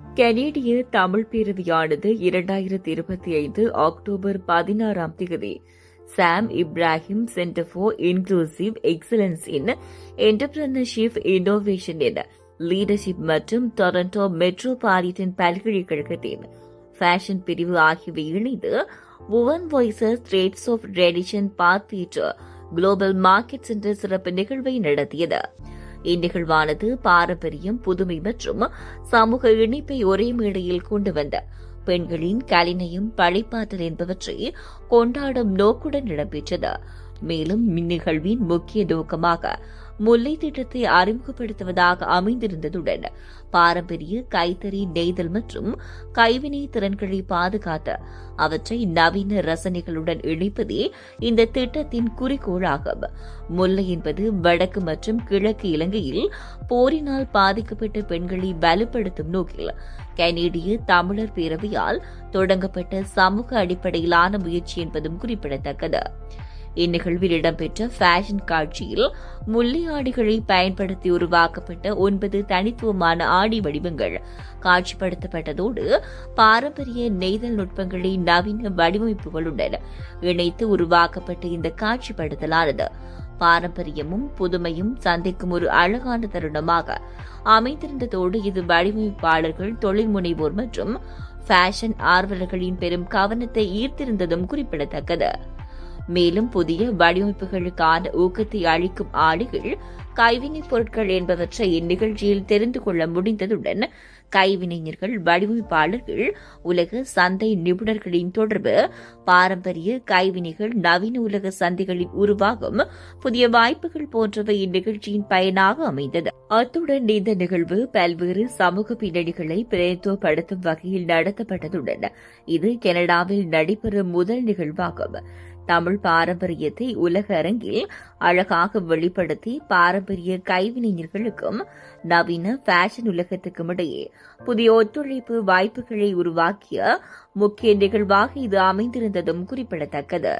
கனேடிய தமிழ் பேரவையானது இரண்டாயிரத்தி இருபத்தி ஐந்து அக்டோபர் பதினாறாம் தேதி Sam Ibrahim centre for inclusive excellence in entrepreneurship innovation in leadership மற்றும் டொரண்டோ மெட்ரோபாலிட்டன் பல்கலைக்கழகத்தின் ஃபேஷன் பிரிவு ஆகியவை இணைந்து women voices trades of tradition பார்ப்பீட்டர் global market centre சிறப்பு நிகழ்வை நடத்தியது. இந்நிகழ்வானது பாரம்பரியம் புதுமை மற்றும் சமூக இணைப்பை ஒரே மேடையில் கொண்டு வந்த. பெண்களின் கலினையும் பழிப்பாற்றல் என்பவற்றை கொண்டாடும் நோக்குடன் இடம்பெற்றது. மேலும் இந்நிகழ்வின் முக்கிய நோக்கமாக முல்லை திட்டத்தை அறிமுகப்படுத்துவதாக அமைந்திருந்ததுடன் பாரம்பரிய கைத்தறி நெய்தல் மற்றும் கைவினை திறன்களை பாதுகாத்து அவற்றை நவீன ரசனைகளுடன் இணைப்பதே இந்த திட்டத்தின் குறிக்கோளாகும். முல்லை என்பது வடக்கு மற்றும் கிழக்கு இலங்கையில் போரினால் பாதிக்கப்பட்ட பெண்களை வலுப்படுத்தும் நோக்கில் கனேடிய தமிழர் பேரவையால் தொடங்கப்பட்ட சமூக அடிப்படையிலான முயற்சி என்பதும் குறிப்பிடத்தக்கது. இந்நிகழ்வில் இடம்பெற்ற ஃபேஷன் காட்சியில் முல்லை ஆடிகளை பயன்படுத்தி உருவாக்கப்பட்ட ஒன்பது தனித்துவமான ஆடி வடிவங்கள். காட்சிப்படுத்தப்பட்டதோடு பாரம்பரிய நெய்தல் நுட்பங்களை நவீன வடிவமைப்புகளுடன் இணைத்து உருவாக்கப்பட்ட இந்த காட்சிப்படுத்தலானது. பாரம்பரியமும் புதுமையும் சந்திக்கும் ஒரு அழகான தருணமாக அமைந்திருந்ததோடு இது வடிவமைப்பாளர்கள் தொழில் முனைவோர் மற்றும் ஃபேஷன் ஆர்வலர்களின் பெரும் கவனத்தை ஈர்த்திருந்ததும் குறிப்பிடத்தக்கது. மேலும் புதிய வடிவமைப்புகளுக்கான ஊக்கத்தை அளிக்கும் ஆடைகள் கைவினைப் பொருட்கள் என்பவற்றை இந்நிகழ்ச்சியில் தெரிந்து கொள்ள முடிந்ததுடன் கைவினைஞர்கள் வடிவமைப்பாளர்கள் உலக சந்தை நிபுணர்களின் தொடர்பு பாரம்பரிய கைவினைகள் நவீன உலக சந்தைகளில் உருவாகும் புதிய வாய்ப்புகள் போன்றவை இந்நிகழ்ச்சியின் பயனாக அமைந்தது. அத்துடன் இந்த நிகழ்வு பல்வேறு சமூக பின்னணிகளை பிரதித்துவப்படுத்தும் வகையில் நடத்தப்பட்டதுடன் இது கனடாவில் நடைபெறும் முதல் நிகழ்வாகும். தமிழ் பாரம்பரியத்தை உலக அரங்கில் அழகாக வெளிப்படுத்தி பாரம்பரிய கைவினைஞர்களுக்கும் நவீன ஃபேஷன் உலகத்துக்கும் இடையே புதிய ஒத்துழைப்பு வாய்ப்புகளை உருவாக்கிய முக்கிய நிகழ்வாக இது அமைந்திருந்ததும் குறிப்பிடத்தக்கது.